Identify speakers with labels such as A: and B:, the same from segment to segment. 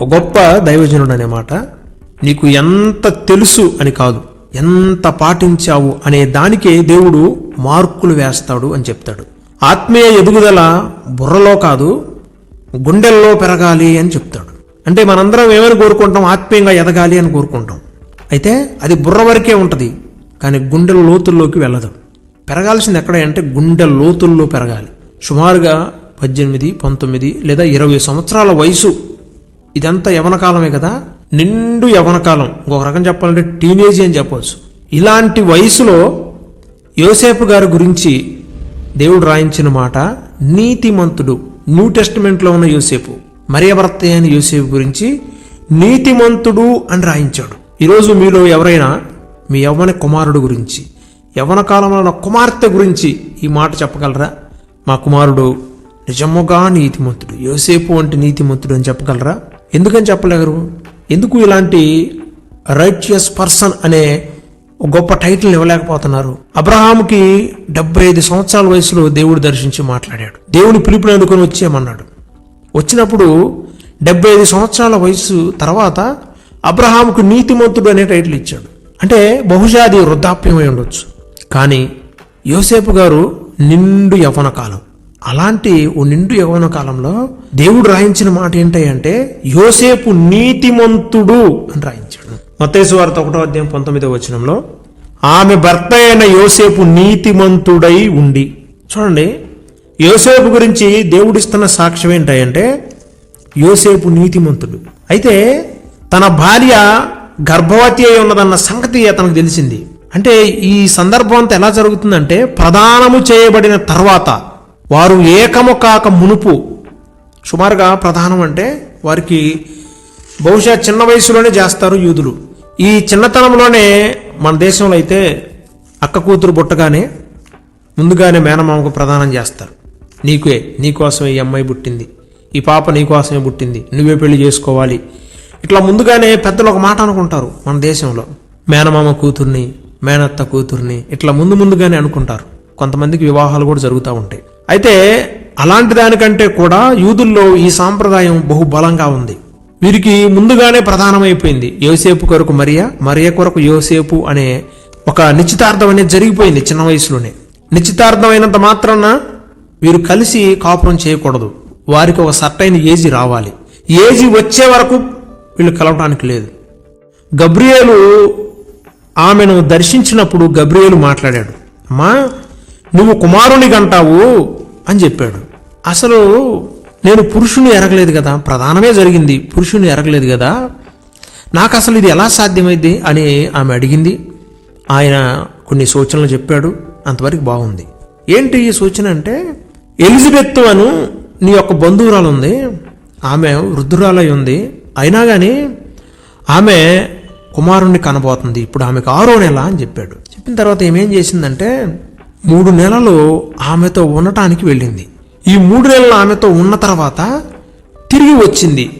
A: ఒక గొప్ప దైవజనుడు అనే మాట. నీకు ఎంత తెలుసు అని కాదు ఎంత పాటించావు అనే దానికే దేవుడు మార్కులు వేస్తాడు అని చెప్తాడు. ఆత్మీయ ఎదుగుదల బుర్రలో కాదు గుండెల్లో పెరగాలి అని చెప్తాడు. అంటే మనందరం ఏమని కోరుకుంటాం? ఆత్మీయంగా ఎదగాలి అని కోరుకుంటాం. అయితే అది బుర్ర వరకే ఉంటుంది కానీ గుండెల లోతుల్లోకి వెళ్ళదు. పెరగాల్సింది ఎక్కడ అంటే గుండె లోతుల్లో పెరగాలి. సుమారుగా పద్దెనిమిది పంతొమ్మిది లేదా ఇరవై సంవత్సరాల వయసు ఇదంతా యవన కాలమే కదా? నిండు యవన కాలం. ఇంకొక రకం చెప్పాలంటే టీనేజ్ అని చెప్పవచ్చు. ఇలాంటి వయసులో యోసేపు గారి గురించి దేవుడు రాయించిన మాట నీతిమంతుడు న్యూ టెస్టిమెంట్లో ఉన్న యోసేపు మరియ అయిన యోసేపు గురించి నీతిమంతుడు అని రాయించాడు. ఈరోజు మీలో ఎవరైనా మీ యవ్వన కుమారుడు గురించి యవ్వన కాలంలో ఉన్న కుమార్తె గురించి ఈ మాట చెప్పగలరా? మా కుమారుడు నిజముగా నీతిమంతుడు యోసేపు వంటి నీతిమంతుడు అని చెప్పగలరా? ఎందుకని చెప్పలేరు? ఎందుకు ఇలాంటి రైచియస్ పర్సన్ అనే గొప్ప టైటిల్ ఇవ్వలేకపోతున్నారు? అబ్రహాంకి డెబ్బై ఐదు సంవత్సరాల వయసులో దేవుడు దర్శించి మాట్లాడాడు. దేవుని పిలుపుని అనుకుని వచ్చేయమన్నాడు. వచ్చినప్పుడు డెబ్బై ఐదు సంవత్సరాల వయసు తర్వాత అబ్రహాముకు నీతిమంతుడు అనే టైటిల్ ఇచ్చాడు. అంటే బహుశా అది వృద్ధాప్యమై ఉండొచ్చు. కానీ యోసేపు గారు నిండు యవ్వన కాలం. అలాంటి ఓ నిండు యవన కాలంలో దేవుడు రాయించిన మాట ఏంటంటే యోసేపు నీతిమంతుడు అని రాయించాడు. మత్తేసు వార్త ఒకటో అధ్యాయం పంతొమ్మిదో వచనంలో ఆమె భర్త అయిన యోసేపు నీతిమంతుడై ఉండి చూడండి యోసేపు గురించి దేవుడిస్తున్న సాక్ష్యం ఏంటంటే యోసేపు నీతిమంతుడు అయితే తన భార్య గర్భవతి అయి ఉన్నదన్న సంగతి అతనికి తెలిసింది. అంటే ఈ సందర్భం అంతా ఎలా జరుగుతుందంటే ప్రదానము చేయబడిన తర్వాత వారు ఏకము కాక మునుపు. సుమారుగా ప్రధానం అంటే వారికి బహుశా చిన్న వయసులోనే చేస్తారు యూదులు. ఈ చిన్నతనంలోనే మన దేశంలో అయితే అక్క కూతురు పుట్టగానే ముందుగానే మేనమామకు ప్రదానం చేస్తారు. నీకే నీకోసమే ఈ అమ్మాయి పుట్టింది. ఈ పాప నీకోసమే పుట్టింది. నువ్వే పెళ్ళి చేసుకోవాలి. ఇట్లా ముందుగానే పెద్దలు ఒక మాట అనుకుంటారు మన దేశంలో. మేనమామ కూతుర్ని మేనత్త కూతుర్ని ఇట్లా ముందు ముందుగానే అనుకుంటారు. కొంతమందికి వివాహాలు కూడా జరుగుతూ ఉంటాయి. అయితే అలాంటి దానికంటే కూడా యూదుల్లో ఈ సాంప్రదాయం బహుబలంగా ఉంది. వీరికి ముందుగానే ప్రధానమైపోయింది యోసేపు కొరకు మరియా మరియ కొరకు యోసేపు అనే ఒక నిశ్చితార్థం అనేది జరిగిపోయింది చిన్న వయసులోనే. నిశ్చితార్థమైనంత మాత్రాన వీరు కలిసి కాపురం చేయకూడదు. వారికి ఒక సర్టైన్ ఏజీ రావాలి. ఏజీ వచ్చే వరకు వీళ్ళు కలవటానికి లేదు. గబ్రియేలు ఆమెను దర్శించినప్పుడు గబ్రియేలు మాట్లాడాడు అమ్మా నువ్వు కుమారుని కంటావు అని చెప్పాడు. అసలు నేను పురుషుని ఎరగలేదు కదా? ప్రధానమే జరిగింది. పురుషుని ఎరగలేదు కదా? నాకు అసలు ఇది ఎలా సాధ్యమైంది? అని ఆమె అడిగింది. ఆయన కొన్ని సూచనలు చెప్పాడు. అంతవరకు బాగుంది. ఏంటి ఈ సూచన అంటే ఎలిజబెత్ అను నీ యొక్క బంధువురాలు ఉంది ఆమె వృద్ధురాలై ఉంది. అయినా కానీ ఆమె కుమారుణ్ణి కనబోతుంది. ఇప్పుడు ఆమెకు ఆరో నెల అని చెప్పాడు. చెప్పిన తర్వాత ఏమేం చేసిందంటే మూడు నెలలు ఆమెతో ఉండటానికి వెళ్ళింది. ఈ మూడు నెలలు ఆమెతో ఉన్న తర్వాత తిరిగి వచ్చింది.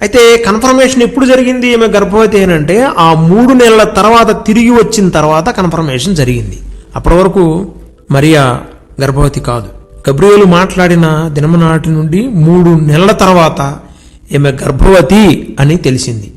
A: అయితే కన్ఫర్మేషన్ ఎప్పుడు జరిగింది ఈమె గర్భవతి అంటే ఆ మూడు నెలల తర్వాత తిరిగి వచ్చిన తర్వాత కన్ఫర్మేషన్ జరిగింది. అప్పటి వరకు మరియా గర్భవతి కాదు. గబ్రియోలు మాట్లాడిన దినమనాటి నుండి మూడు నెలల తర్వాత ఈమె గర్భవతి అని తెలిసింది.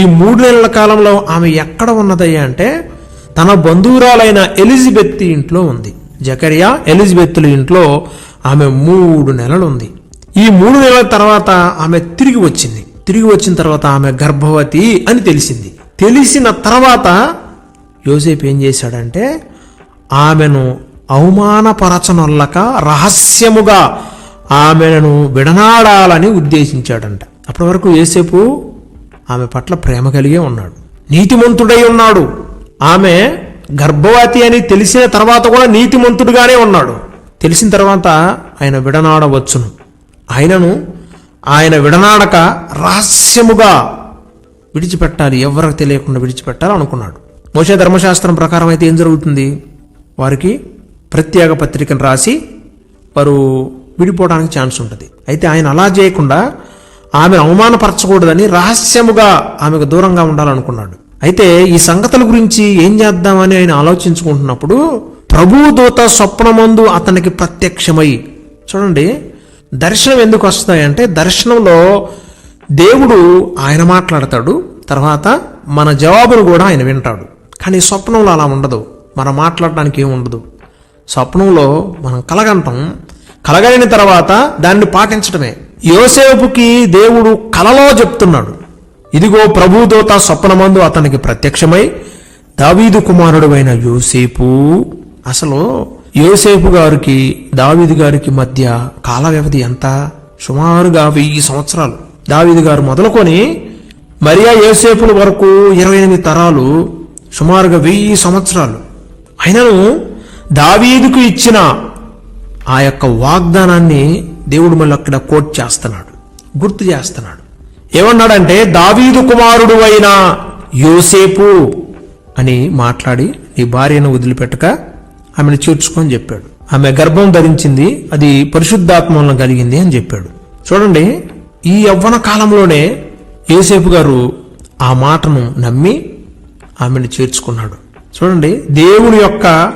A: ఈ మూడు నెలల కాలంలో ఆమె ఎక్కడ ఉన్నదయ్యా అంటే తన బంధువురాలైన ఎలిజబెత్ ఇంట్లో ఉంది. జకరియా ఎలిజబెత్తుల ఇంట్లో ఆమె మూడు నెలలు ఉంది ఈ మూడు నెలల తర్వాత ఆమె తిరిగి వచ్చింది. తిరిగి వచ్చిన తర్వాత ఆమె గర్భవతి అని తెలిసింది. తెలిసిన తర్వాత యోసేపు ఏం చేశాడంటే ఆమెను అవమానపరచనొల్లక రహస్యముగా ఆమెను విడనాడాలని ఉద్దేశించాడంట. అప్పటి వరకు యోసేపు ఆమె పట్ల ప్రేమ కలిగే ఉన్నాడు. నీతిమంతుడై ఉన్నాడు. ఆమె గర్భవతి అని తెలిసిన తర్వాత కూడా నీతిమంతుడుగానే ఉన్నాడు. తెలిసిన తర్వాత ఆయన విడనాడవచ్చును. ఆయనను ఆయన విడనాడక రహస్యముగా విడిచిపెట్టాలి. ఎవరికి తెలియకుండా విడిచిపెట్టాలి అనుకున్నాడు. మోసే ధర్మశాస్త్రం ప్రకారం అయితే ఏం జరుగుతుంది? వారికి ప్రత్యేక పత్రికను రాసి వారు విడిపోవడానికి ఛాన్స్ ఉంటుంది. అయితే ఆయన అలా చేయకుండా ఆమెను అవమానపరచకూడదని రహస్యముగా ఆమెకు దూరంగా ఉండాలనుకున్నాడు. అయితే ఈ సంగతుల గురించి ఏం చేద్దామని ఆయన ఆలోచించుకుంటున్నప్పుడు ప్రభు దూత స్వప్నమందు అతనికి ప్రత్యక్షమై చూడండి దర్శనం ఎందుకు వస్తాయంటే దర్శనంలో దేవుడు ఆయన మాట్లాడతాడు తర్వాత మన జవాబును కూడా ఆయన వింటాడు. కానీ స్వప్నంలో అలా ఉండదు. మనం మాట్లాడడానికి ఏమి ఉండదు. స్వప్నంలో మనం కలగంటాం. కలగలిన తర్వాత దాన్ని పాటించడమే యోసేపుకి దేవుడు కలలో చెప్తున్నాడు. ఇదిగో ప్రభుదోత స్వప్నమందు అతనికి ప్రత్యక్షమై దావీదు కుమారుడు అయిన యోసేపు. అసలు యోసేపు గారికి దావీదు గారికి మధ్య కాల వ్యవధి ఎంత? సుమారుగా వెయ్యి సంవత్సరాలు. దావీదు గారు మొదలుకొని మరియా యోసేపుల వరకు ఇరవై ఎనిమిది తరాలు సుమారుగా వెయ్యి సంవత్సరాలు. అయినను దావీదుకు ఇచ్చిన ఆ యొక్క వాగ్దానాన్ని దేవుడు మళ్ళీ అక్కడ కోట్ చేస్తున్నాడు గుర్తు చేస్తున్నాడు. ఏమన్నాడంటే దావీదు కుమారుడు అయిన యోసేపు అని మాట్లాడి నీ భార్యను వదిలిపెట్టక ఆమెను చేర్చుకొని చెప్పాడు. ఆమె గర్భం ధరించింది అది పరిశుద్ధాత్మ కలిగింది అని చెప్పాడు. చూడండి ఈ యవ్వన కాలంలోనే యోసేపు గారు ఆ మాటను నమ్మి ఆమెను చేర్చుకున్నాడు. చూడండి దేవుని యొక్క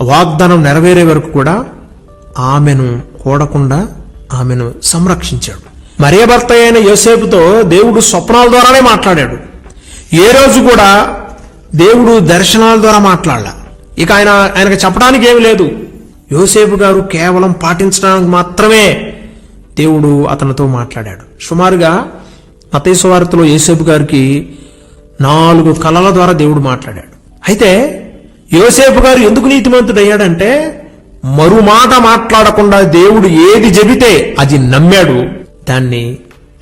A: వాగ్దానం నెరవేరే వరకు కూడా ఆమెను కూడకుండా ఆమెను సంరక్షించాడు. మరే భర్త అయిన యోసేపుతో దేవుడు స్వప్నాల ద్వారానే మాట్లాడాడు. ఏ రోజు కూడా దేవుడు దర్శనాల ద్వారా మాట్లాడలా. ఇక ఆయన ఆయనకు చెప్పడానికి ఏమి లేదు. యోసేపు గారు కేవలం పాటించడానికి మాత్రమే దేవుడు అతనితో మాట్లాడాడు. సుమారుగా మతేశ్వార్తలో యోసేపు గారికి నాలుగు కళల ద్వారా దేవుడు మాట్లాడాడు. అయితే యోసేపు గారు ఎందుకు నీతిమంతుడు అయ్యాడంటే మరుమాట మాట్లాడకుండా దేవుడు ఏది చెబితే అది నమ్మాడు. దాన్ని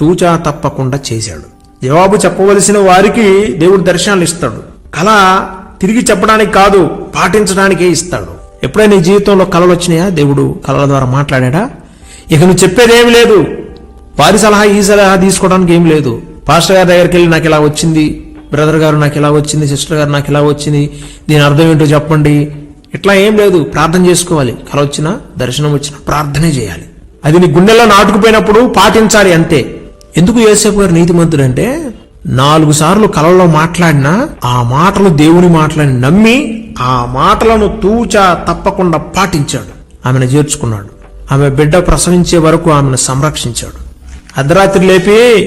A: తూచా తప్పకుండా చేశాడు. జవాబు చెప్పవలసిన వారికి దేవుడు దర్శనాలు ఇస్తాడు. కళ తిరిగి చెప్పడానికి కాదు పాటించడానికే ఇస్తాడు. ఎప్పుడైనా నీ జీవితంలో కళలు వచ్చినాయా? దేవుడు కళల ద్వారా మాట్లాడా ఇక నువ్వు చెప్పేదేమి లేదు. వారి సలహా ఈ సలహా తీసుకోవడానికి ఏం లేదు. పాస్టర్ గారి దగ్గరికి వెళ్ళి నాకు ఇలా వచ్చింది బ్రదర్ గారు నాకు ఇలా వచ్చింది సిస్టర్ గారు నాకు ఇలా వచ్చింది దీని అర్థం ఏంటో చెప్పండి. ఇట్లా ఏం లేదు. ప్రార్థన చేసుకోవాలి. కళ వచ్చినా దర్శనం వచ్చినా ప్రార్థనే చేయాలి. అది నీ గుండెల్లో నాటుకుపోయినప్పుడు పాటించాలి అంతే. ఎందుకు యేసేపు గారు నీతిమంతుడు అంటే నాలుగు సార్లు కలలో మాట్లాడినా ఆ మాటలు దేవుని మాటలని నమ్మి ఆ మాటలను తూచా తప్పకుండా పాటించాడు. ఆమెను చేర్చుకున్నాడు. ఆమె బిడ్డ ప్రసవించే వరకు ఆమెను సంరక్షించాడు. అర్ధరాత్రి లేపి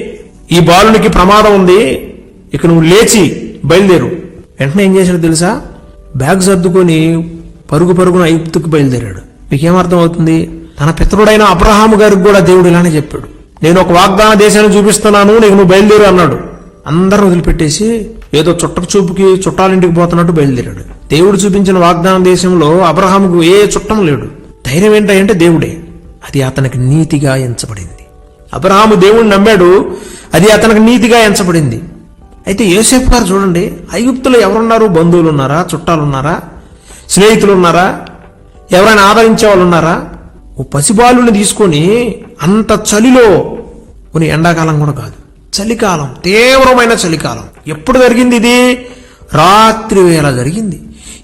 A: ఈ బాలునికి ప్రమాదం ఉంది ఇక నువ్వు లేచి బయలుదేరు. వెంటనే ఏం చేశాడు తెలుసా? బ్యాగ్ సర్దుకొని పరుగు పరుగున ఐప్తుకు బయలుదేరాడు. మీకేమర్థం అవుతుంది? తన పితరుడైన అబ్రహాము గారికి కూడా దేవుడు ఇలానే చెప్పాడు. నేను ఒక వాగ్దాన దేశాన్ని చూపిస్తున్నాను నీకు నువ్వు బయలుదేరు అన్నాడు. అందరూ వదిలిపెట్టేసి ఏదో చుట్టపు చూపుకి చుట్టాలింటికి పోతున్నట్టు బయలుదేరాడు. దేవుడు చూపించిన వాగ్దాన దేశంలో అబ్రహాముకు ఏ చుట్టం లేడు. ధైర్యం ఏంటంటే దేవుడే. అది అతనికి నీతిగా ఎంచబడింది. అబ్రహాము దేవుడిని నమ్మాడు. అది అతనికి నీతిగా ఎంచబడింది. అయితే యోసేఫ్ గారు చూడండి ఐగుప్తులో ఎవరున్నారు? బంధువులు ఉన్నారా చుట్టాలు ఉన్నారా స్నేహితులు ఉన్నారా ఎవరైనా ఆదరించే వాళ్ళు ఉన్నారా ఓ పసిబాలుని తీసుకొని అంత చలిలో కొన్ని ఎండాకాలం కూడా కాదు చలికాలం తీవ్రమైన చలికాలం. ఎప్పుడు జరిగింది ఇది? రాత్రి వేళ జరిగింది.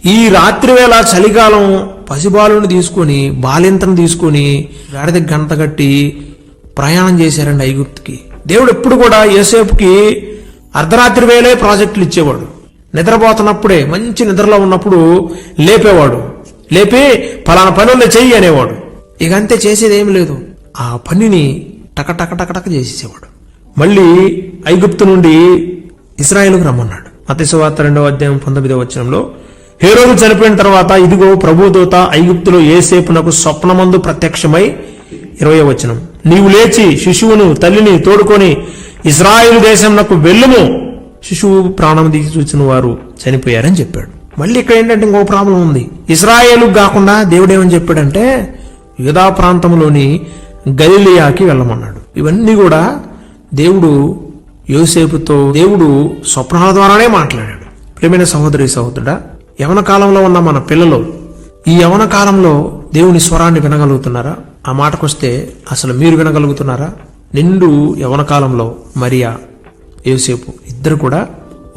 A: ఈ రాత్రి వేళ చలికాలం పసిబాలుని తీసుకొని బాలింతను తీసుకొని గాడిద గంట కట్టి ప్రయాణం చేశారండి ఐగుప్తుకి. దేవుడు ఎప్పుడు కూడా ఏసేపుకి అర్ధరాత్రి వేళే ప్రాజెక్టులు ఇచ్చేవాడు. నిద్రపోతున్నప్పుడే మంచి నిద్రలో ఉన్నప్పుడు లేపేవాడు. లేపి ఫలానా పనుల్లో చెయ్యి అనేవాడు. ఇక అంతే చేసేదేం లేదు. ఆ పనిని టకటక టకటక చేసేసేవాడు. మళ్ళీ ఐగుప్తు నుండి ఇస్రాయేల్కు రమ్మన్నాడు. మతేశ్వార్త రెండవ అధ్యాయం పంతొమ్మిదవ వచనంలో హేరోదు చనిపోయిన తర్వాత ఇదిగో ప్రభుదూత ఐగుప్తులో ఏసేపునకు స్వప్నమందు ప్రత్యక్షమై ఇరవై వచనం నీవు లేచి శిశువును తల్లిని తోడుకొని ఇజ్రాయేల్ దేశంనకు వెళ్ళుము. శిశువు ప్రాణం దిగి చూసిన వారు చనిపోయారని చెప్పాడు. మళ్ళీ ఇక్కడ ఏంటంటే ఇంకో ప్రాబ్లం ఉంది. ఇస్రాయేలు కాకుండా దేవుడేమని చెప్పాడంటే యుధా ప్రాంతంలోని గలిలియాకి వెళ్ళమన్నాడు. ఇవన్నీ కూడా దేవుడు యోసేపుతో దేవుడు స్వప్నాల ద్వారానే మాట్లాడాడు. ప్రేమైన సహోదరి సహోదరుడా యవన కాలంలో ఉన్న మన పిల్లలు ఈ యవన కాలంలో దేవుని స్వరాన్ని వినగలుగుతున్నారా? ఆ మాటకొస్తే అసలు మీరు వినగలుగుతున్నారా? నిండు యవన కాలంలో మరియా యోసేపు ఇద్దరు కూడా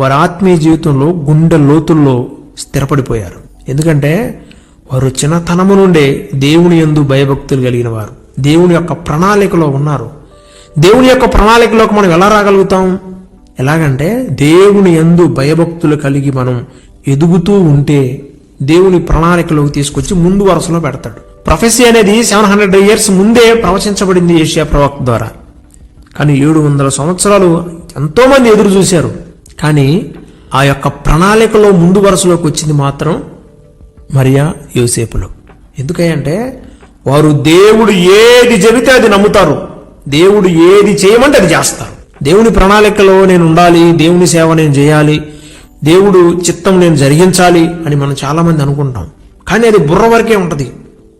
A: వారి ఆత్మీయ జీవితంలో గుండె లోతుల్లో స్థిరపడిపోయారు. ఎందుకంటే వారు చిన్నతనము నుండే దేవుని యందు భయభక్తులు కలిగిన వారు దేవుని యొక్క ప్రణాళికలో ఉన్నారు. దేవుని యొక్క ప్రణాళికలోకి మనం ఎలా రాగలుగుతాం ఎలాగంటే దేవుని యందు భయభక్తులు కలిగి మనం ఎదుగుతూ ఉంటే దేవుని ప్రణాళికలోకి తీసుకొచ్చి ముందు వరుసలో పెడతాడు. ప్రొఫెసీ అనేది సెవెన్ హండ్రెడ్ ఇయర్స్ ముందే ప్రవచించబడింది ఏషియా ప్రవక్త ద్వారా. కానీ ఏడు వందల సంవత్సరాలు ఎంతోమంది ఎదురు చూశారు. కానీ ఆ యొక్క ప్రణాళికలో ముందు వరుసలోకి వచ్చింది మాత్రం మరియా యోసేపులు. ఎందుకంటే వారు దేవుడు ఏది చెబితే అది నమ్ముతారు. దేవుడు ఏది చేయమంటే అది చేస్తారు. దేవుని ప్రణాళికలో నేను ఉండాలి దేవుని సేవ నేను చేయాలి దేవుడు చిత్తం నేను జరిగించాలి అని మనం చాలామంది అనుకుంటాం. కానీ అది బుర్ర వరకే ఉంటుంది.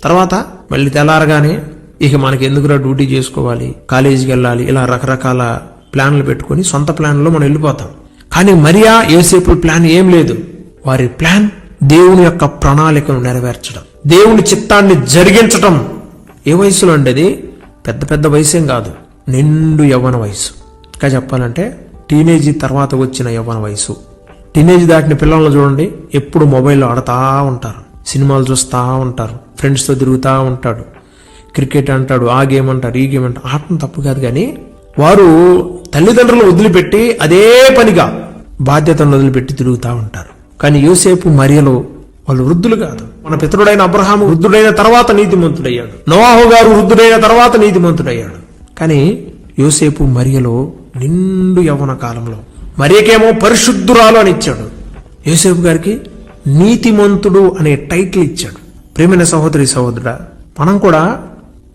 A: తర్వాత మళ్ళీ తెల్లారగానే ఇక మనకి ఎందుకురా డ్యూటీ చేసుకోవాలి కాలేజీకి వెళ్ళాలి ఇలా రకరకాల ప్లాన్లు పెట్టుకొని సొంత ప్లాన్లో మనం వెళ్ళిపోతాం. కానీ మరియా ఏసేపు ప్లాన్ ఏం లేదు. వారి ప్లాన్ దేవుని యొక్క ప్రణాళికను నెరవేర్చడం. దేవుని చిత్తాన్ని జరిగించటం. ఏ వయసులో ఉండేది పెద్ద పెద్ద వయసేం కాదు. నిండు యవ్వన వయసు. ఇంకా చెప్పాలంటే టీనేజీ తర్వాత వచ్చిన యవ్వన వయసు. టీనేజ్ దాటిన పిల్లలను చూడండి. ఎప్పుడు మొబైల్లో ఆడుతూ ఉంటారు. సినిమాలు చూస్తూ ఉంటారు. ఫ్రెండ్స్తో తిరుగుతూ ఉంటాడు. క్రికెట్ అంటాడు ఆ గేమ్ అంటాడు ఈ గేమ్ అంటాడు. ఆటం తప్పు కాదు కానీ వారు తల్లిదండ్రులను వదిలిపెట్టి అదే పనిగా బాధ్యతను వదిలిపెట్టి తిరుగుతూ ఉంటారు. కానీ యోసేపు మరియలో వాళ్ళు వృద్ధులు కాదు. మన పితరుడైన అబ్రహాము వృద్ధుడైన తర్వాత నీతిమంతుడయ్యాడు. నోవాహు గారు వృద్ధుడైన తర్వాత నీతిమంతుడయ్యాడు. కానీ యోసేపు మరియలో నిండు యవ్వన కాలంలో మరియకేమో పరిశుద్ధురాలు అని ఇచ్చాడు. యోసేపు గారికి నీతిమంతుడు అనే టైటిల్ ఇచ్చాడు. ప్రేమైన సహోదరి సహోదరుడా మనం కూడా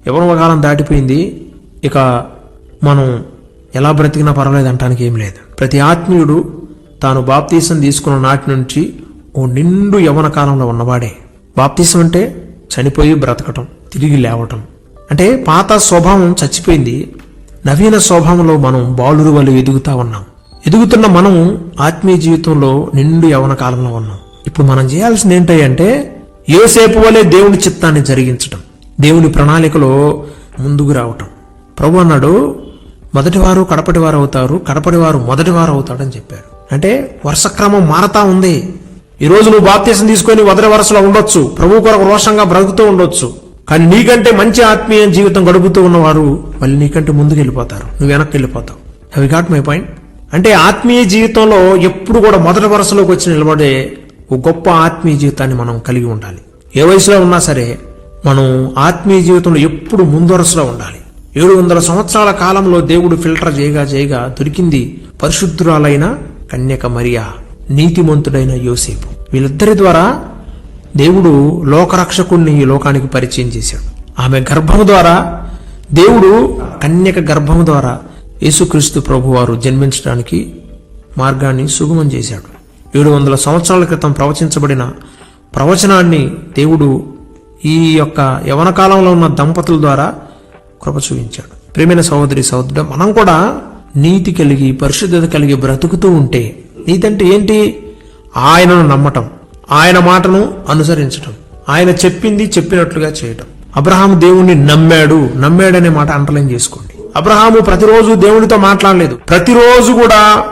A: యవన కాలం దాటిపోయింది. ఇక మనం ఎలా బ్రతికినా పర్వాలేదు అంటానికి ఏం లేదు. ప్రతి ఆత్మీయుడు తాను బాప్తీసం తీసుకున్న నాటి నుంచి ఓ నిండు యవన కాలంలో ఉన్నవాడే. బాప్తీసం అంటే చనిపోయి బ్రతకటం తిరిగి లేవటం. అంటే పాత స్వభావం చచ్చిపోయింది. నవీన స్వభావంలో మనం బాలురు వల్ల ఎదుగుతా ఉన్నాం. ఎదుగుతున్న మనం ఆత్మీయ జీవితంలో నిండు యవన కాలంలో ఉన్నాం. ఇప్పుడు మనం చేయాల్సింది ఏంటంటే ఏసేపు వలె దేవుని చిత్తాన్ని జరిగించటం దేవుని ప్రణాళికలో ముందుకు రావటం. ప్రభు అన్నాడు మొదటివారు కడపటివారు అవుతారు కడపటివారు మొదటివారు అవుతాడని చెప్పారు. అంటే వరుస క్రమం మారతా ఉంది. ఈ రోజు నువ్వు బాప్తీసం తీసుకొని వదర వరుసలో ఉండొచ్చు. ప్రభు కొరకు రోషంగా బ్రతుకుతూ ఉండొచ్చు. కానీ నీకంటే మంచి ఆత్మీయ జీవితం గడుపుతూ ఉన్నవారు మళ్ళీ నీకంటే ముందుకు వెళ్ళిపోతారు. నువ్వు వెనక్కి వెళ్ళిపోతావు. హ్యావ్ గాట్ మై పాయింట్ అంటే ఆత్మీయ జీవితంలో ఎప్పుడు కూడా మొదటి వరుసలోకి వచ్చి నిలబడే ఒక గొప్ప ఆత్మీయ జీవితాన్ని మనం కలిగి ఉండాలి. ఏ వయసులో ఉన్నా సరే మనం ఆత్మీయ జీవితంలో ఎప్పుడు ముందరసలో ఉండాలి. ఏడు వందల సంవత్సరాల కాలంలో దేవుడు ఫిల్టర్ చేయగా చేయగా దొరికింది పరిశుద్ధురాలైన కన్యక మరియా నీతిమంతుడైన యోసేపు. వీళ్ళిద్దరి ద్వారా దేవుడు లోకరక్షకుణ్ణి ఈ లోకానికి పరిచయం చేశాడు. ఆమె గర్భము ద్వారా దేవుడు కన్యక గర్భము ద్వారా యేసుక్రీస్తు ప్రభువారు జన్మించడానికి మార్గాన్ని సుగమం చేశాడు. ఏడు వందల సంవత్సరాల క్రితం ప్రవచించబడిన ప్రవచనాన్ని దేవుడు ఈ యొక్క యవన కాలంలో ఉన్న దంపతుల ద్వారా కృప చూపించాడు. ప్రేమైన సహోదరి సహోదరుడు మనం కూడా నీతి కలిగి పరిశుద్ధత కలిగి బ్రతుకుతూ ఉంటే నీతి అంటే ఏంటి? ఆయనను నమ్మటం ఆయన మాటను అనుసరించటం ఆయన చెప్పింది చెప్పినట్లుగా చేయటం. అబ్రహాము దేవుణ్ణి నమ్మాడు. నమ్మాడనే మాట అంటలేం చేసుకోండి. అబ్రహాము ప్రతిరోజు దేవునితో మాట్లాడలేదు. ప్రతిరోజు కూడా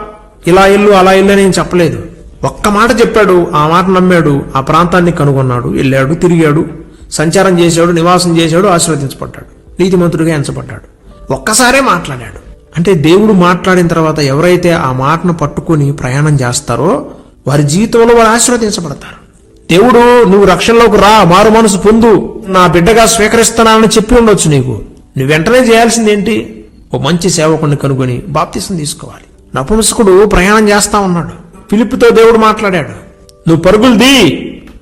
A: ఇలా ఇల్లు అలా ఇల్లు అని చెప్పలేదు. ఒక్క మాట చెప్పాడు ఆ మాట నమ్మాడు ఆ ప్రాంతాన్ని కనుగొన్నాడు వెళ్ళాడు తిరిగాడు సంచారం చేశాడు నివాసం చేశాడు ఆశీర్వదించబడ్డాడు నీతిమంతుడిగా ఎంచబడ్డాడు. ఒక్కసారే మాట్లాడాడు. అంటే దేవుడు మాట్లాడిన తర్వాత ఎవరైతే ఆ మాటను పట్టుకొని ప్రయాణం చేస్తారో వారి జీవితంలో వారు ఆశీర్వదించబడతారు. దేవుడు నువ్వు రక్షణలోకి రా మారు మనసు పొందు నా బిడ్డగా స్వీకరిస్తున్నానని చెప్పి ఉండొచ్చు నీకు. నువ్వు వెంటనే చేయాల్సింది ఏంటి? ఓ మంచి సేవకుని కనుగొని బాప్తిసం తీసుకోవాలి. నపుంసకుడు ప్రయాణం చేస్తా ఉన్నాడు. పిలుపుతో దేవుడు మాట్లాడాడు నువ్వు పరుగులు దీ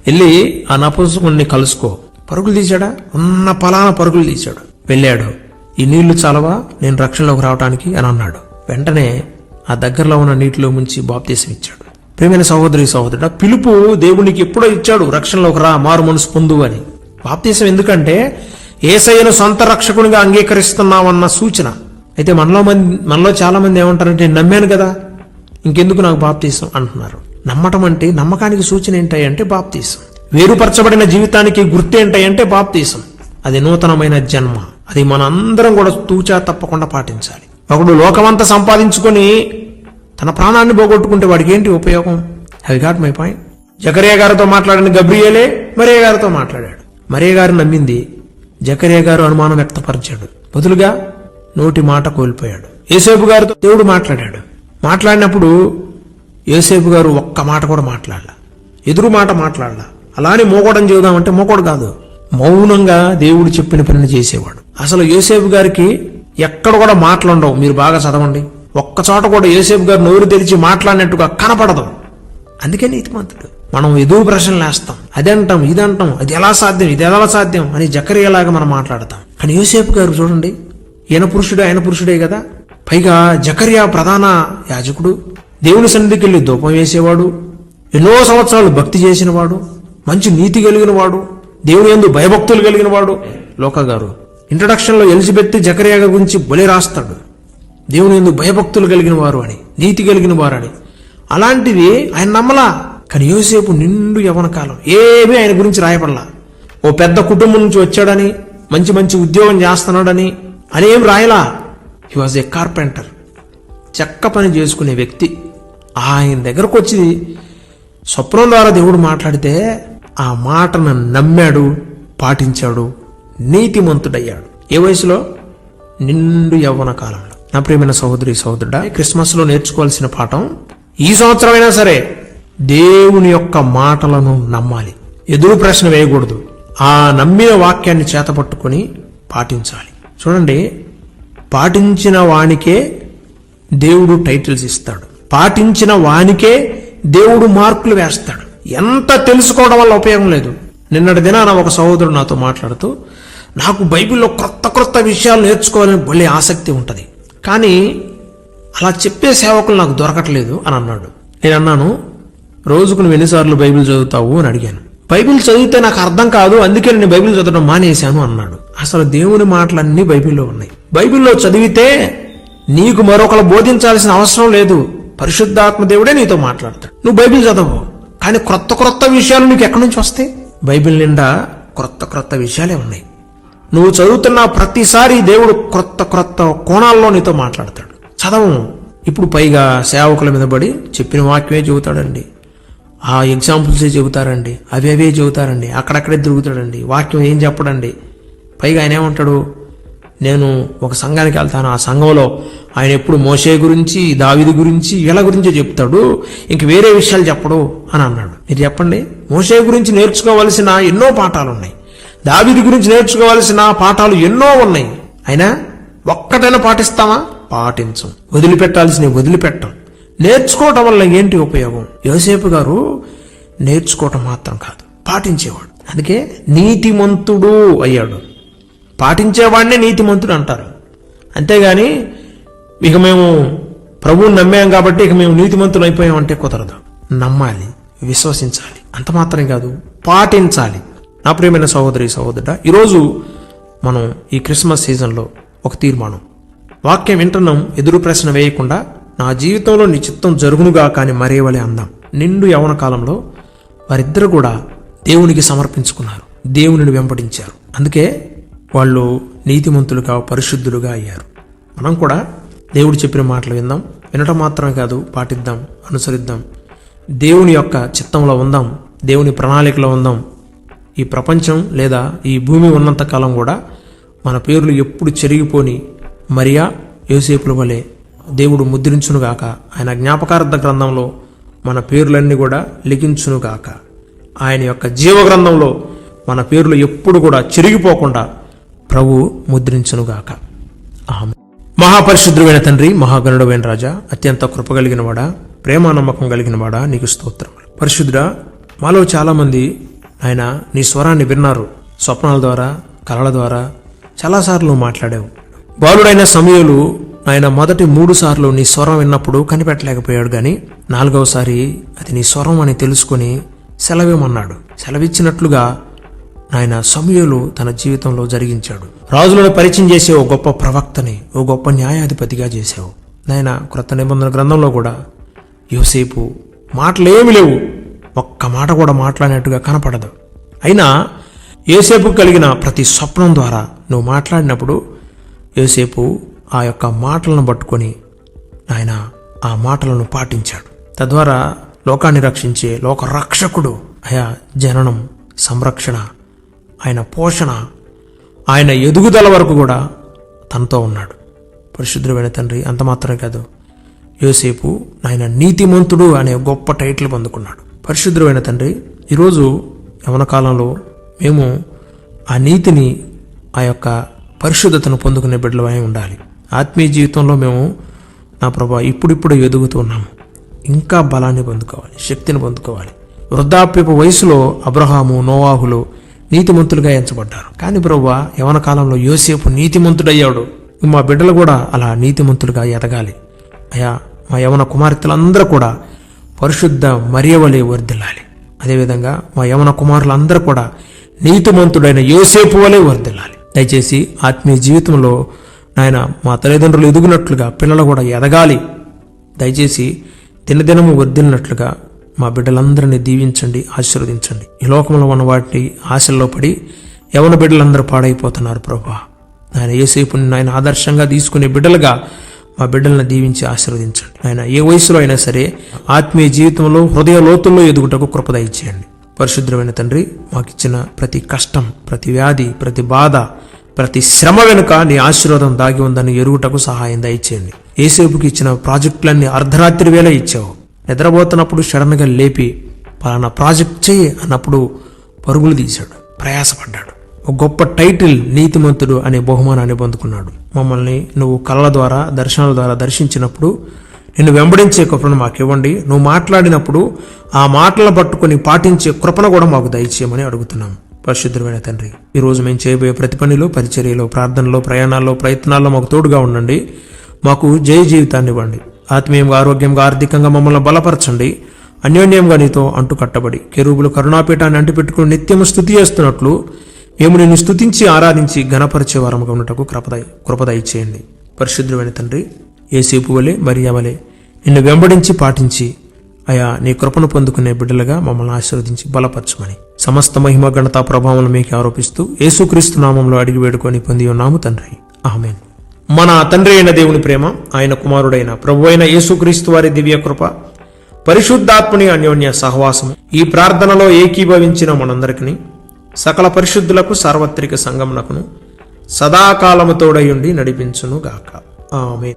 A: వెళ్ళి ఆ నపుంసకుడిని కలుసుకో. పరుగులు తీశాడా? ఉన్న పలానా పరుగులు తీశాడు. వెళ్ళాడు. ఈ నీళ్ళు చాలవా? నేను రక్షణలోకి రావడానికి అని అన్నాడు. వెంటనే ఆ దగ్గరలో ఉన్న నీటిలో ముంచి బాప్తీసం ఇచ్చాడు. ప్రేమైన సహోదరి సహోదరుడు పిలుపు దేవునికి ఎప్పుడో ఇచ్చాడు. రక్షణలోకి రా మారు మనసు పొందు అని. బాప్తీసం ఎందుకంటే ఏసయ్యను సొంత రక్షకునిగా అంగీకరిస్తున్నామన్న సూచన. అయితే మనలో మంది మనలో చాలా మంది ఏమంటారంటే "నేను నమ్మాను కదా. ఇంకెందుకు నాకు బాప్తీసం? అంటున్నారు. నమ్మటం అంటే నమ్మకానికి సూచన ఏంటంటే బాప్తీసం. వేరుపరచబడిన జీవితానికి గుర్తు ఏంటంటే బాప్తీసం. అది నూతనమైన జన్మ. అది మనందరం కూడా తూచా తప్పకుండా పాటించాలి. ఒకడు లోకమంతా సంపాదించుకొని తన ప్రాణాన్ని పోగొట్టుకుంటే వాడికి ఏంటి ఉపయోగం? Have got my point Zakaria గారితో మాట్లాడిన గబ్రియేలే మరే గారితో మాట్లాడాడు. మరియ గారు నమ్మింది జకరియా గారు అనుమానం వ్యక్తపరిచాడు. బదులుగా నోటి మాట కోల్పోయాడు. ఏసేపు గారితో దేవుడు మాట్లాడాడు. మాట్లాడినప్పుడు ఏసేపు గారు ఒక్క మాట కూడా మాట్లాడాల. ఎదురు మాట మాట్లాడాల. అలానే మోకోవడం చేద్దామంటే మోకోడు కాదు. మౌనంగా దేవుడు చెప్పిన పనిని చేసేవాడు. అసలు యోసేపు గారికి ఎక్కడ కూడా మాటలుండవు. మీరు బాగా చదవండి. ఒక్క చోట కూడా యోసేపు గారు నోరు తెరిచి మాట్లాడినట్టుగా కనపడదు. అందుకే నీతిమంతుడు మనం ఎదురు ప్రశ్నలు వేస్తాం. అదంటాం ఇదంటాం ఇది అంటాం అది ఎలా సాధ్యం ఇది ఎలా సాధ్యం అని జకరియలాగా మనం మాట్లాడతాం. కానీ యోసేపు గారు చూడండి ఈయన పురుషుడు ఆయన పురుషుడే కదా. పైగా జకరియా ప్రధాన యాజకుడు దేవుని సన్నిధికి వెళ్ళి ధూపం వేసేవాడు ఎన్నో సంవత్సరాలు భక్తి చేసినవాడు మంచి నీతి కలిగిన వాడు దేవుని ఎందు భయభక్తులు కలిగిన వాడు లోక గారు. ఇంట్రడక్షన్లో ఎలిజబెత్ జకరియా గురించి బలి రాస్తాడు. దేవుని ఎందు భయభక్తులు కలిగిన వారు అని నీతి కలిగిన వారు అని. అలాంటిది ఆయన నమ్మలా. కానీ యోసేపు నిండు యవన కాలం. ఏమీ ఆయన గురించి రాయపడలా ఓ పెద్ద కుటుంబం నుంచి వచ్చాడని మంచి మంచి ఉద్యోగం చేస్తున్నాడని అనేం రాయలా. హీ వాజ్ ఏ కార్పెంటర్ చెక్క పని చేసుకునే వ్యక్తి. ఆయన దగ్గరకు వచ్చి స్వప్నం ద్వారా దేవుడు మాట్లాడితే ఆ మాటను నమ్మాడు పాటించాడు నీతిమంతుడయ్యాడు. ఏ వయసులో? నిండు యవ్వన కాలంలో. నా ప్రియమైన సహోదరి సహోదరుడా క్రిస్మస్లో నేర్చుకోవాల్సిన పాఠం ఈ సంవత్సరమైనా సరే దేవుని యొక్క మాటలను నమ్మాలి. ఎదురు ప్రశ్న వేయకూడదు. ఆ నమ్మిన వాక్యాన్ని చేతపట్టుకొని పాటించాలి. చూడండి పాటించిన వానికే దేవుడు టైటిల్స్ ఇస్తాడు. పాటించిన వానికే దేవుడు మార్కులు వేస్తాడు. ఎంత తెలుసుకోవడం వల్ల ఉపయోగం లేదు. నిన్నటి దినాన ఒక సహోదరుడు నాతో మాట్లాడుతూ నాకు బైబిల్లో క్రొత్త క్రొత్త విషయాలు నేర్చుకోవాలని భలే ఆసక్తి ఉంటుంది. కానీ అలా చెప్పే సేవకులు నాకు దొరకట్లేదు అని అన్నాడు. నేను అన్నాను రోజుకు నువ్వు ఎన్నిసార్లు బైబిల్ చదువుతావు? అని అడిగాను. బైబిల్ చదివితే నాకు అర్థం కాదు అందుకే నేను బైబిల్ చదవడం మానేశాను అన్నాడు. అసలు దేవుని మాటలన్నీ బైబిల్లో ఉన్నాయి. బైబిల్లో చదివితే నీకు మరొకరు బోధించాల్సిన అవసరం లేదు. పరిశుద్ధాత్మ దేవుడే నీతో మాట్లాడతాడు. నువ్వు బైబిల్ చదవవు కానీ క్రొత్త క్రొత్త విషయాలు నీకు ఎక్కడి నుంచి వస్తాయి? బైబిల్ నిండా క్రొత్త క్రొత్త విషయాలే ఉన్నాయి. నువ్వు చదువుతున్న ప్రతిసారి దేవుడు క్రొత్త క్రొత్త కోణాల్లో నీతో మాట్లాడతాడు. చదవం ఇప్పుడు పైగా సేవకుల మీద పడి చెప్పిన వాక్యమే చెబుతాడండి. ఆ ఎగ్జాంపుల్సే చెబుతారండి. అవి అవే చెబుతారండి. అక్కడక్కడే తిరుగుతాడండి. వాక్యం ఏం చెప్పడండి? పైగా ఆయన ఏమంటాడు? నేను ఒక సంఘానికి వెళ్తాను. ఆ సంఘంలో ఆయన ఎప్పుడు మోసే గురించి దావిది గురించి వీళ్ళ గురించే చెప్తాడు. ఇంక వేరే విషయాలు చెప్పడు అని అన్నాడు. మీరు చెప్పండి. మోసే గురించి నేర్చుకోవలసిన ఎన్నో పాఠాలు ఉన్నాయి దావిది గురించి నేర్చుకోవలసిన పాఠాలు ఎన్నో ఉన్నాయి. అయినా ఒక్కటైనా పాటిస్తామా పాటించం. వదిలిపెట్టాల్సినవి వదిలిపెట్టం. నేర్చుకోవటం వల్ల ఏంటి ఉపయోగం? యోసేపు గారు నేర్చుకోవటం మాత్రం కాదు. పాటించేవాడు. అందుకే నీతిమంతుడు అయ్యాడు. పాటించేవాడినే నీతిమంతుడు అంటారు. అంతేగాని ఇక మేము ప్రభువుని నమ్మాం కాబట్టి ఇక మేము నీతిమంతులు అయిపోయామంటే కుదరదు. నమ్మాలి విశ్వసించాలి. అంత మాత్రం కాదు పాటించాలి. నా ప్రియమైన సహోదరి సహోదరుడా ఈరోజు మనం ఈ క్రిస్మస్ సీజన్లో ఒక తీర్మానం. వాక్యం వింటున్నాం ఎదురు ప్రశ్న వేయకుండా నా జీవితంలో నీ చిత్తం జరుగునుగా కానీ మరేవలే అందాం. నిండు యవన కాలంలో వారిద్దరు కూడా దేవునికి సమర్పించుకున్నారు. దేవునిని వెంబడించారు. అందుకే వాళ్ళు నీతిమంతులుగా పరిశుద్ధులుగా అయ్యారు. మనం కూడా దేవుడు చెప్పిన మాటలు విందాం. వినటం మాత్రమే కాదు పాటిద్దాం అనుసరిద్దాం. దేవుని యొక్క చిత్తంలో ఉందాం దేవుని ప్రణాళికలో ఉందాం. ఈ ప్రపంచం లేదా ఈ భూమి ఉన్నంత కాలం కూడా మన పేర్లు ఎప్పుడు చెరిగిపోని మరియా యోసేపుల వలె దేవుడు ముద్రించునుగాక. ఆయన జ్ఞాపకార్థ గ్రంథంలో మన పేర్లన్నీ కూడా లిఖించునుగాక. ఆయన యొక్క జీవ గ్రంథంలో మన పేర్లు ఎప్పుడు కూడా చెరిగిపోకుండా ప్రభు ముద్రించునుగాక. ఆమె మహాపరిశుద్ధుడైన తండ్రి మహాగణుడమైన రాజా అత్యంత కృప కలిగిన వాడా ప్రేమ నమ్మకం కలిగిన వాడా నీకు స్తోత్రములు. పరిశుద్ధుడా మాలో చాలామంది ఆయన నీ స్వరాన్ని విన్నారు. స్వప్నాల ద్వారా కళల ద్వారా చాలాసార్లు మాట్లాడావు. బాలుడైన సమయంలో ఆయన మొదటి మూడు సార్లు నీ స్వరం విన్నప్పుడు కనిపెట్టలేకపోయాడు గాని నాలుగవసారి అది నీ స్వరం అని తెలుసుకొని సెలవేమన్నాడు సెలవిచ్చినట్లుగా ఆయన సమయలు తన జీవితంలో జరిగించాడు. రాజులను పరిచయం చేసే ఓ గొప్ప ప్రవక్తని ఓ గొప్ప న్యాయాధిపతిగా చేశావు. నాయన క్రొత్త నిబంధన గ్రంథంలో కూడా యోసేపు మాటలేమి లేవు. ఒక్క మాట కూడా మాట్లాడినట్టుగా కనపడదు. అయినా యోసేపు కలిగిన ప్రతి స్వప్నం ద్వారా నువ్వు మాట్లాడినప్పుడు యోసేపు ఆ యొక్క మాటలను పట్టుకొని ఆయన ఆ మాటలను పాటించాడు. తద్వారా లోకాన్ని రక్షించే లోక రక్షకుడు ఆయా జననం సంరక్షణ ఆయన పోషణ ఆయన ఎదుగుదల వరకు కూడా తనతో ఉన్నాడు. పరిశుద్ధమైన తండ్రి అంత మాత్రమే కాదు. యోసేపు ఆయన నీతిమంతుడు అనే గొప్ప టైటిల్ పొందుకున్నాడు. పరిశుద్ధమైన తండ్రి ఈరోజు యవన కాలంలో మేము ఆ నీతిని ఆ యొక్క పరిశుద్ధతను పొందుకునే బిడ్డలమై ఉండాలి. ఆత్మీయ జీవితంలో మేము నా ప్రభా ఇప్పుడిప్పుడు ఎదుగుతున్నాము ఇంకా బలాన్ని పొందుకోవాలి శక్తిని పొందుకోవాలి. వృద్ధాప్యపు వయసులో అబ్రహాము నోవాహులు నీతిమంతులుగా ఎంచబడ్డారు. కానీ ప్రభా యవన కాలంలో యోసేపు నీతిమంతుడయ్యాడు. మా బిడ్డలు కూడా అలా నీతిమంతులుగా ఎదగాలి. అయా మా యవన కుమార్తెలందరూ కూడా పరిశుద్ధ మరియవలే వర్దిల్లాలి అదేవిధంగా మా యవన కుమారులందరూ కూడా నీతిమంతుడైన యోసేపు వలె వర్దిల్లాలి దయచేసి ఆత్మీయ జీవితంలో నాయన మా తల్లిదండ్రులు ఎదుగునట్లుగా పిల్లలు కూడా ఎదగాలి. దయచేసి దినదినము వర్దిల్లినట్లుగా మా బిడ్డలందరినీ దీవించండి ఆశీర్వదించండి. ఈ లోకంలో ఉన్న వాటిని ఆశల్లో పడి యవన బిడ్డలందరూ పాడైపోతున్నారు ప్రభా. ఆయన ఏసేపుని ఆయన ఆదర్శంగా తీసుకునే బిడ్డలుగా మా బిడ్డలను దీవించి ఆశీర్వదించండి. ఆయన ఏ వయసులో అయినా సరే ఆత్మీయ జీవితంలో హృదయ లోతుల్లో ఎదుగుటకు కృపద ఇచ్చేయండి పరిశుద్ధమైన తండ్రి మాకిచ్చిన ప్రతి కష్టం ప్రతి వ్యాధి ప్రతి బాధ ప్రతి శ్రమ వెనుక నీ ఆశీర్వాదం దాగి ఉందని ఎరుగుటకు సహాయం దయచేయండి. ఏసేపుకి ఇచ్చిన ప్రాజెక్టులన్నీ అర్ధరాత్రి వేళ ఇచ్చావు. నిద్రపోతున్నప్పుడు సడన్గా లేపి పలానా ప్రాజెక్ట్ చేయి అన్నప్పుడు పరుగులు తీశాడు. ప్రయాసపడ్డాడు. ఒక గొప్ప టైటిల్ నీతిమంతుడు అనే బహుమానాన్ని పొందుకున్నాడు. మమ్మల్ని నువ్వు కళల ద్వారా దర్శనాల ద్వారా దర్శించినప్పుడు నిన్ను వెంబడించే కృపను మాకు ఇవ్వండి. నువ్వు మాట్లాడినప్పుడు ఆ మాటలు పట్టుకొని పాటించే కృపను కూడా మాకు దయచేయమని అడుగుతున్నాం. పరిశుద్ధమైన తండ్రి ఈరోజు మేము చేయబోయే ప్రతి పనిలో పరిచర్యలో ప్రార్థనలో ప్రయాణాల్లో ప్రయత్నాల్లో మాకు తోడుగా ఉండండి. మాకు జయ జీవితాన్ని ఇవ్వండి. ఆత్మీయంగా ఆరోగ్యంగా ఆర్థికంగా మమ్మల్ని బలపరచండి. అన్యోన్యంగా నీతో అంటు కట్టబడి కెరూబులు కరుణాపీఠాన్ని అంటిపెట్టుకుని నిత్యము స్థుతి చేస్తున్నట్లు మేము నిన్ను స్థుతించి ఆరాధించి ఘనపరిచే వారముగా ఉన్నటకు కృపదయ కృపదయ చేయండి పరిశుద్ధమైన తండ్రి ఏసేపు వలె మరియా వలె నిన్ను వెంబడించి పాటించి అయా నీ కృపను పొందుకునే బిడ్డలుగా మమ్మల్ని ఆశీర్వదించి బలపరచమని సమస్త మహిమ ఘనత ప్రభావం మీకు ఆరోపిస్తూ యేసుక్రీస్తు నామంలో అడిగి వేడుకొని పొంది ఉన్నాము తండ్రి. ఆమెను. మన తండ్రి అయిన దేవుని ప్రేమ ఆయన కుమారుడైన ప్రభు అయిన యేసుక్రీస్తు వారి దివ్య కృప పరిశుద్ధాత్మని అన్యోన్య సహవాసము ఈ ప్రార్థనలో ఏకీభవించిన మనందరికీ సకల పరిశుద్ధులకు సార్వత్రిక సంగమునకును సదాకాలము తోడయుండి నడిపించును గాక ఆమె